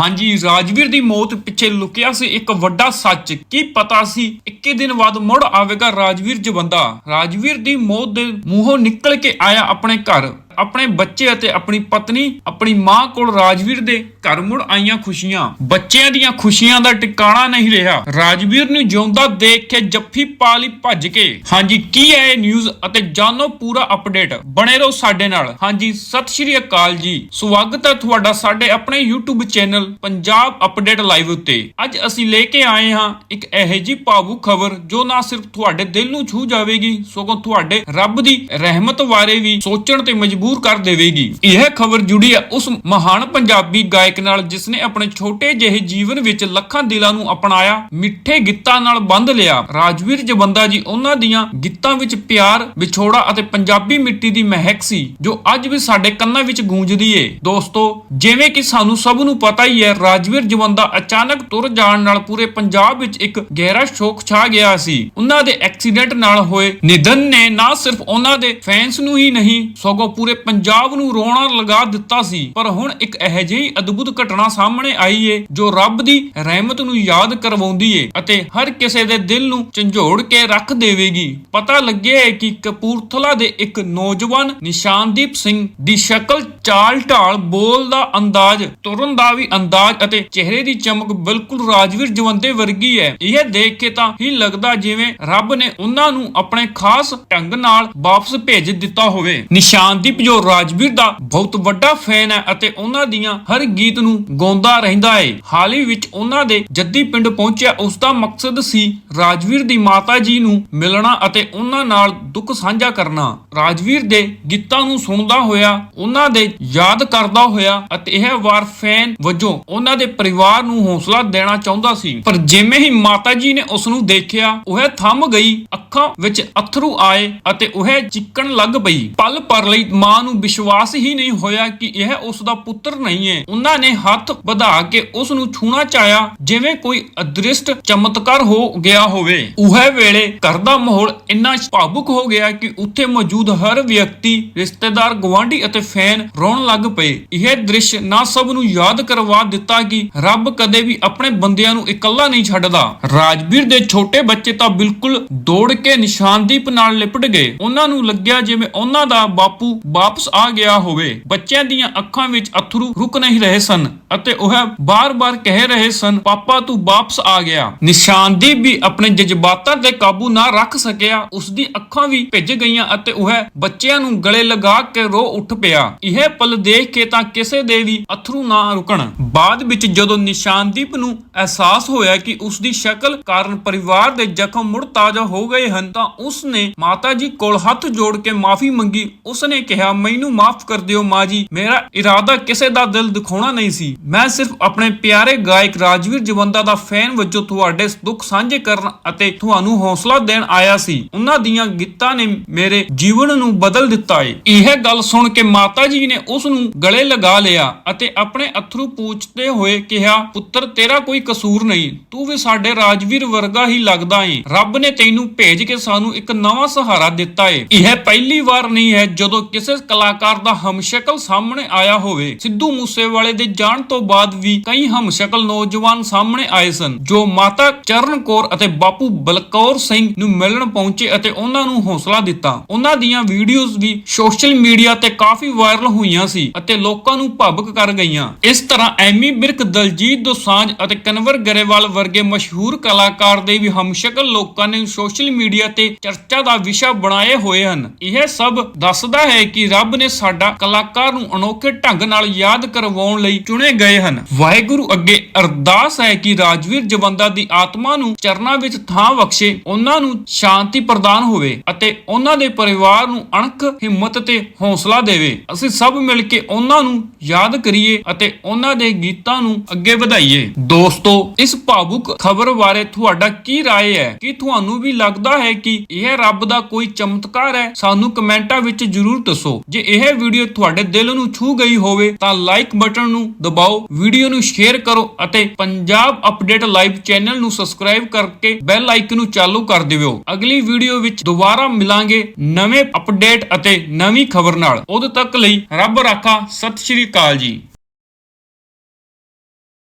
ਹਾਂਜੀ, ਰਾਜਵੀਰ ਦੀ ਮੌਤ ਪਿੱਛੇ ਲੁਕਿਆ ਸੀ ਇੱਕ ਵੱਡਾ ਸੱਚ। ਕੀ ਪਤਾ ਸੀ? 21 ਦਿਨ ਬਾਅਦ ਮੁੜ ਆਵੇਗਾ ਰਾਜਵੀਰ ਜਵੰਦਾ। ਰਾਜਵੀਰ ਦੀ ਮੌਤ ਦੇ ਮੂੰਹੋਂ ਨਿਕਲ ਕੇ ਆਇਆ ਆਪਣੇ ਘਰ। ਆਪਣੇ ਬੱਚੇ ਅਤੇ ਆਪਣੀ ਪਤਨੀ, ਆਪਣੀ ਮਾਂ ਕੋਲ ਰਾਜਵੀਰ ਦੇ ਘਰ ਮੁੜ ਆਈਆਂ ਖੁਸ਼ੀਆਂ। ਬੱਚਿਆਂ ਦੀਆਂ ਖੁਸ਼ੀਆਂ ਦਾ ਟਿਕਾਣਾ ਨਹੀਂ ਰਿਹਾ। ਰਾਜਵੀਰ ਨੂੰ ਜਿਉਂਦਾ ਦੇਖ ਕੇ ਜੱਫੀ ਪਾ ਲਈ ਭੱਜ ਕੇ। ਹਾਂਜੀ, ਕੀ ਹੈ ਇਹ ਨਿਊਜ਼ ਅਤੇ ਜਾਣੋ ਪੂਰਾ ਅਪਡੇਟ ਬਣੇ ਰਹੋ ਸਾਡੇ ਨਾਲ। ਹਾਂਜੀ, ਸਤਿ ਸ਼੍ਰੀ ਅਕਾਲ ਜੀ। ਸਵਾਗਤ ਹੈ ਤੁਹਾਡਾ ਸਾਡੇ ਆਪਣੇ YouTube channel Punjab update live ਉੱਤੇ। ਅੱਜ ਅਸੀਂ ਲੈ ਕੇ ਆਏ ਹਾਂ ਇੱਕ ਇਹੋ ਜਿਹੀ ਭਾਵੁਕ ਖਬਰ ਜੋ ਨਾ ਸਿਰਫ ਤੁਹਾਡੇ ਦਿਲ ਨੂੰ ਛੂ ਜਾਵੇਗੀ, ਸਗੋਂ ਤੁਹਾਡੇ ਰੱਬ ਦੀ ਰਹਿਮਤ ਬਾਰੇ ਵੀ ਸੋਚਣ ਤੇ ਮਜਬੂਰ ਕਰ ਦੇਵੇਗੀ। ਇਹ ਖਬਰ ਜੁੜੀ ਹੈ ਉਸ ਮਹਾਨ ਪੰਜਾਬੀ ਗਾਇਕ ਨਾਲ ਜਿਸ ਨੇ ਆਪਣੇ ਛੋਟੇ ਜਿਹੇ ਜੀਵਨ ਵਿੱਚ ਲੱਖਾਂ ਦਿਲਾਂ ਨੂੰ ਅਪਣਾਇਆ, ਮਿੱਠੇ ਗੀਤਾਂ ਨਾਲ ਬੰਧ ਲਿਆ। ਰਾਜਵੀਰ ਜਵੰਦਾ ਜੀ ਉਹਨਾਂ ਦੀਆਂ ਗੀਤਾਂ ਵਿੱਚ ਪਿਆਰ, ਵਿਛੋੜਾ ਅਤੇ ਪੰਜਾਬੀ ਮਿੱਟੀ ਦੀ ਮਹਿਕ ਸੀ, ਜੋ ਅੱਜ ਵੀ ਸਾਡੇ ਕੰਨਾਂ ਵਿੱਚ ਗੂੰਜਦੀ ਏ। ਦੋਸਤੋ, ਜਿਵੇਂ ਕਿ ਸਾਨੂੰ ਸਭ ਨੂੰ ਪਤਾ ਹੀ ਹੈ, ਰਾਜਵੀਰ ਜਵੰਦਾ ਅਚਾਨਕ ਤੁਰ ਜਾਣ ਨਾਲ ਪੂਰੇ ਪੰਜਾਬ ਵਿੱਚ ਇੱਕ ਗਹਿਰਾ ਸ਼ੋਕ ਛਾ ਗਿਆ ਸੀ। ਉਹਨਾਂ ਦੇ ਐਕਸੀਡੈਂਟ ਨਾਲ ਹੋਏ ਨਿਧਨ ਨੇ ਨਾ ਸਿਰਫ ਉਹਨਾਂ ਦੇ ਫੈਨਸ ਨੂੰ ਹੀ ਨਹੀਂ, ਸਗੋਂ ਪੂਰੇ ਪੰਜਾਬ ਨੂੰ ਰੋਣਾ ਲਗਾ ਦਿੱਤਾ ਸੀ, ਪਰ ਹੁਣ ਇੱਕ ਇਹੋ ਜਿਹੀ ਅਦਭੁਤ ਘਟਨਾ ਸਾਹਮਣੇ ਆਈ ਏ, ਜੋ ਰੱਬ ਦੀ ਰਹਿਮਤ ਨੂੰ ਯਾਦ ਕਰਵਾਉਂਦੀ ਏ ਅਤੇ ਹਰ ਕਿਸੇ ਦੇ ਦਿਲ ਨੂੰ ਝੰਜੋੜ ਕੇ ਰੱਖ ਦੇਵੇਗੀ। ਪਤਾ ਲੱਗਿਆ ਹੈ ਕਿ ਕਪੂਰਥਲਾ ਦੇ ਇੱਕ ਨੌਜਵਾਨ ਨਿਸ਼ਾਨਦੀਪ ਸਿੰਘ ਦੀ ਸ਼ਕਲ ਚਾਲ ਢਾਲ ਬੋਲ ਦਾ ਅੰਦਾਜ਼, ਤੁਰਨ ਦਾ ਵੀ ਅੰਦਾਜ਼ ਅਤੇ ਚਿਹਰੇ ਦੀ ਚਮਕ ਬਿਲਕੁਲ ਰਾਜਵੀਰ ਜਵੰਦੇ ਵਰਗੀ ਹੈ। ਇਹ ਦੇਖ ਕੇ ਤਾਂ ਹੀ ਲੱਗਦਾ ਜਿਵੇਂ ਰੱਬ ਨੇ ਉਹਨਾਂ ਨੂੰ ਆਪਣੇ ਖਾਸ ਢੰਗ ਨਾਲ ਵਾਪਸ ਭੇਜ ਦਿੱਤਾ ਹੋਵੇ। ਨਿਸ਼ਾਨਦੀਪ ਜੋ ਰਾਜਵੀਰ ਦਾ ਬਹੁਤ ਵੱਡਾ ਫੈਨ ਹੈ ਅਤੇ ਉਹਨਾਂ ਦੀਆਂ ਹਰ ਗੀਤ ਨੂੰ ਗਾਉਂਦਾ ਰਹਿੰਦਾ ਹੈ ਹਾਲ ਹੀ ਵਿੱਚ ਉਹਨਾਂ ਦੇ ਜੱਦੀ ਪਿੰਡ ਪਹੁੰਚਿਆ, ਉਸ ਦਾ ਮਕਸਦ ਸੀ ਰਾਜਵੀਰ ਦੀ ਮਾਤਾ ਜੀ ਨੂੰ ਮਿਲਣਾ ਅਤੇ ਉਹਨਾਂ ਨਾਲ ਦੁੱਖ ਸਾਂਝਾ ਕਰਨਾ। ਰਾਜਵੀਰ ਦੇ ਗੀਤਾਂ ਨੂੰ ਸੁਣਦਾ ਹੋਇਆ ਉਹਨਾਂ ਦੇ ਯਾਦ ਕਰਦਾ ਹੋਇਆ ਅਤੇ ਇਹ ਵਾਰ ਫੈਨ ਵਜੋਂ ਉਹਨਾਂ ਦੇ ਪਰਿਵਾਰ ਨੂੰ ਹੌਸਲਾ ਦੇਣਾ ਚਾਹੁੰਦਾ ਸੀ। ਪਰ ਜਿਵੇਂ ਹੀ ਮਾਤਾ ਜੀ ਨੇ ਉਸ ਨੂੰ ਦੇਖਿਆ, ਉਹ ਥੰਮ ਗਈ, ਅੱਖਾਂ ਵਿੱਚ ਅਥਰੂ ਆਏ ਅਤੇ ਉਹ ਚਿੱਕਣ ਲੱਗ ਪਈ। ਪਲ ਪਰ ਲਈ ਮਾਂ ਨੂੰ ਵਿਸ਼ਵਾਸ ਹੀ ਨਹੀਂ ਹੋਇਆ ਕਿ ਇਹ ਉਸ ਦਾ ਪੁੱਤਰ ਨਹੀਂ ਹੈ। ਉਹਨਾਂ ਨੇ ਹੱਥ ਵਧਾ ਕੇ ਉਸ ਨੂੰ ਛੂਣਾ ਚਾਹਿਆ, ਜਿਵੇਂ ਕੋਈ ਅਦ੍ਰਿਸ਼ਟ ਚਮਤਕਾਰ ਹੋ ਗਿਆ ਹੋਵੇ। ਉਹ ਵੇਲੇ ਘਰ ਦਾ ਮਾਹੌਲ ਇੰਨਾ ਭਾਵੁਕ ਹੋ ਗਿਆ ਕਿ ਉੱਥੇ ਮੌਜੂਦ ਹਰ ਵਿਅਕਤੀ, ਰਿਸ਼ਤੇਦਾਰ ਗਵਾਂਢੀ ਅਤੇ ਫੈਨ ਰੋਣ ਲੱਗ ਪਏ। ਇਹ ਦ੍ਰਿਸ਼ ਨਾ ਸਭ ਨੂੰ ਯਾਦ ਕਰਵਾ ਦਿੱਤਾ ਕਿ ਰੱਬ ਕਦੇ ਵੀ ਆਪਣੇ ਬੰਦਿਆਂ ਨੂੰ ਇਕੱਲਾ ਨਹੀਂ ਛੱਡਦਾ। ਰਾਜਵੀਰ ਦੇ ਛੋਟੇ ਬੱਚੇ ਤਾਂ ਬਿਲਕੁਲ ਦੌੜ ਕੇ ਨਿਸ਼ਾਨਦੀਪ ਨਾਲ ਲਿਪਟ ਗਏ। ਉਹਨਾਂ ਨੂੰ ਲੱਗਿਆ ਜਿਵੇਂ ਉਹਨਾਂ ਦਾ ਬਾਪੂ ਵਾਪਸ ਆ ਗਿਆ ਹੋਵੇ। ਬੱਚਿਆਂ ਦੀਆਂ ਅੱਖਾਂ ਵਿੱਚ ਅਥਰੂ ਰੁਕ ਨਹੀਂ ਰਹੇ ਸਨ। ਅਤੇ ਉਹ ਬਾਰ-ਬਾਰ ਕਹਿ ਰਹੇ ਸਨ, ਪਾਪਾ, ਤੂੰ ਵਾਪਸ ਆ ਗਿਆ। ਨਿਸ਼ਾਨਦੀਪ ਵੀ ਆਪਣੇ ਜਜ਼ਬਾਤਾਂ ਤੇ ਕਾਬੂ ਨਾ ਰੱਖ ਸਕਿਆ। ਉਸ ਦੀ ਅੱਖਾਂ ਵੀ ਭਿੱਜ ਗਈਆਂ ਅਤੇ ਉਹ ਬੱਚਿਆਂ ਨੂੰ ਗਲੇ ਲਗਾ ਕੇ ਰੋ ਉੱਠ ਪਿਆ। ਇਹ ਪਲ ਦੇਖ ਕੇ ਤਾਂ ਕਿਸੇ ਦੇ ਵੀ ਅਥਰੂ ਨਾ ਰੁਕਣ। ਬਾਅਦ ਵਿੱਚ ਜਦੋਂ ਨਿਸ਼ਾਨਦੀਪ ਨੂੰ ਅਹਿਸਾਸ ਹੋਇਆ ਕਿ ਉਸ ਦੀ ਸ਼ਕਲ ਕਾਰਨ ਪਰਿਵਾਰ ਦੇ ਜ਼ਖਮ ਮੁੜ ਤਾਜ਼ਾ ਹੋ ਗਏ ਹਨ, ਤਾਂ ਉਸ ਨੇ ਮਾਤਾ ਜੀ ਕੋਲ ਹੱਥ ਜੋੜ ਕੇ ਮਾਫੀ ਮੰਗੀ। ਉਸ ਨੇ ਕਿਹਾ, ਮੈਨੂੰ ਮਾਫ ਕਰ ਦਿਓ ਮਾਂ ਜੀ। ਮੇਰਾ ਇਰਾਦਾ ਕਿਸੇ ਦਾ ਦਿਲ ਦਿਖਾਉਣਾ ਨਹੀਂ ਸੀ। ਮੈਂ ਸਿਰਫ ਆਪਣੇ ਪਿਆਰੇ ਗਾਇਕ ਰਾਜਵੀਰ ਜਵੰਦਾ ਦਾ ਫੈਨ ਵਜੋਂ ਤੁਹਾਡੇ ਦੁੱਖ ਸਾਂਝੇ ਕਰਨ ਅਤੇ ਤੁਹਾਨੂੰ ਹੌਸਲਾ ਦੇਣ ਆਇਆ ਸੀ। ਉਹਨਾਂ ਦੀਆਂ ਗੀਤਾਂ ਨੇ ਮੇਰੇ ਜੀਵਨ ਨੂੰ ਬਦਲ ਦਿੱਤਾ ਏ। ਇਹ ਗੱਲ ਸੁਣ ਕੇ ਮਾਤਾ ਜੀ ਨੇ ਉਸ ਨੂੰ ਗਲੇ ਲਗਾ ਲਿਆ ਅਤੇ ਆਪਣੇ ਅਥਰੂ ਪੂਛਦੇ ਹੋਏ ਕਿਹਾ, ਪੁੱਤਰ, ਤੇਰਾ ਕੋਈ ਕਸੂਰ ਨਹੀਂ। ਤੂੰ ਵੀ ਸਾਡੇ ਰਾਜਵੀਰ ਵਰਗਾ ਹੀ ਲੱਗਦਾ ਏ। ਰੱਬ ਨੇ ਤੈਨੂੰ ਭੇਜ ਕੇ ਸਾਨੂੰ ਇੱਕ ਨਵਾਂ ਸਹਾਰਾ ਦਿੱਤਾ ਏ। ਇਹ ਪਹਿਲੀ ਵਾਰ ਨਹੀਂ ਹੈ ਜਦੋਂ ਕਿਸੇ ਕਲਾਕਾਰ ਦਾ ਹਮਸ਼ਕਲ ਸਾਹਮਣੇ ਆਇਆ ਹੋਵੇ। ਸਿੱਧੂ ਮੂਸੇਵਾਲੇ ਦੇ ਜਾਣ ਤੋਂ ਬਾਅਦ ਵੀ ਕਈ ਹਮਸ਼ਕਲ ਨੌਜਵਾਨ ਸਾਹਮਣੇ ਆਏ ਸਨ, ਜੋ ਮਾਤਾ ਚਰਨ ਕੌਰ ਅਤੇ ਬਾਪੂ ਬਲਕੌਰ ਸਿੰਘ ਨੂੰ ਮਿਲਣ ਪਹੁੰਚੇ ਅਤੇ ਉਹਨਾਂ ਨੂੰ ਹੌਸਲਾ ਦਿੱਤਾ। ਉਹਨਾਂ ਦੀਆਂ ਵੀਡੀਓਜ਼ ਵੀ ਸੋਸ਼ਲ ਮੀਡੀਆ ਤੇ ਕਾਫੀ ਵਾਇਰਲ ਹੋਈਆਂ ਸੀ ਅਤੇ ਲੋਕਾਂ ਨੂੰ ਭਾਵੁਕ ਕਰ ਗਈਆਂ। ਇਸ ਤਰ੍ਹਾਂ ਐਮੀ ਬਿਰਕ, ਦਲਜੀਤ ਦੋਸਾਂਝ ਅਤੇ ਕਨਵਰ ਗਰੇਵਾਲ ਵਰਗੇ ਮਸ਼ਹੂਰ ਕਲਾਕਾਰ ਦੇ ਵੀ ਹਮਸ਼ਕਲ ਲੋਕਾਂ ਨੇ ਸੋਸ਼ਲ ਮੀਡੀਆ ਤੇ ਚਰਚਾ ਦਾ ਵਿਸ਼ਾ ਬਣਾਏ ਹੋਏ ਹਨ। ਇਹ ਸਭ ਦੱਸਦਾ ਹੈ ਕਿ ਰੱਬ ਨੇ ਸਾਡਾ ਕਲਾਕਾਰ ਨੂੰ ਅਨੋਖੇ ਢੰਗ ਨਾਲ ਯਾਦ ਕਰਵਾਉਣ ਲਈ ਚੁਣੇ ਗਏ ਹਨ ਵਾਹਿਗੁਰੂ ਅੱਗੇ ਅਰਦਾਸ ਹੈ ਕਿ ਰਾਜਵੀਰ ਜਵੰਦਾ ਦੀ ਆਤਮਾ ਨੂੰ ਚਰਨਾਂ ਵਿੱਚ ਥਾਂ ਬਖਸ਼ੇ ਉਹਨਾਂ ਨੂੰ ਸ਼ਾਂਤੀ ਪ੍ਰਦਾਨ ਹੋਵੇ ਅਤੇ ਉਹਨਾਂ ਦੇ ਪਰਿਵਾਰ ਨੂੰ ਅਣਖ ਹਿੰਮਤ ਤੇ ਹੌਸਲਾ ਦੇਵੇ ਅਸੀਂ ਸਭ ਮਿਲ ਕੇ ਉਹਨਾਂ ਨੂੰ ਯਾਦ ਕਰੀਏ ਅਤੇ ਉਹਨਾਂ ਦੇ ਗੀਤਾਂ ਨੂੰ ਅੱਗੇ ਵਧਾਈਏ ਦੋਸਤੋ ਇਸ ਭਾਵੁਕ ਖਬਰ ਬਾਰੇ ਤੁਹਾਡਾ ਕੀ رائے ਹੈ ਕੀ ਤੁਹਾਨੂੰ ਵੀ ਲੱਗਦਾ ਹੈ ਕਿ ਇਹ ਰੱਬ ਦਾ ਕੋਈ ਚਮਤਕਾਰ ਹੈ ਸਾਨੂੰ ਕਮੈਂਟਾਂ ਵਿੱਚ ਜਰੂਰ ਦੱਸੋ ਜੇ ਇਹ ਵੀਡੀਓ ਤੁਹਾਡੇ ਦਿਲ ਨੂੰ ਛੂ ਗਈ ਹੋਵੇ ਤਾਂ ਲਾਈਕ ਬਟਨ ਨੂੰ ਦਬਾਓ ਵੀਡੀਓ ਨੂੰ ਸ਼ੇਅਰ ਕਰੋ ਅਤੇ ਪੰਜਾਬ ਅਪਡੇਟ ਲਾਈਵ ਚੈਨਲ ਨੂੰ ਸਬਸਕ੍ਰਾਈਬ ਕਰਕੇ ਬੈਲ ਆਈਕਨ ਨੂੰ ਚਾਲੂ ਕਰ ਦਿਓ। ਅਗਲੀ ਵੀਡੀਓ ਵਿੱਚ ਦੁਬਾਰਾ ਮਿਲਾਂਗੇ ਨਵੇਂ ਅਪਡੇਟ ਅਤੇ ਨਵੀਂ ਖਬਰ ਨਾਲ। ਉਦੋਂ ਤੱਕ ਲਈ ਰੱਬ ਰਾਖਾ, ਸਤਿ ਸ਼੍ਰੀ ਅਕਾਲ ਜੀ।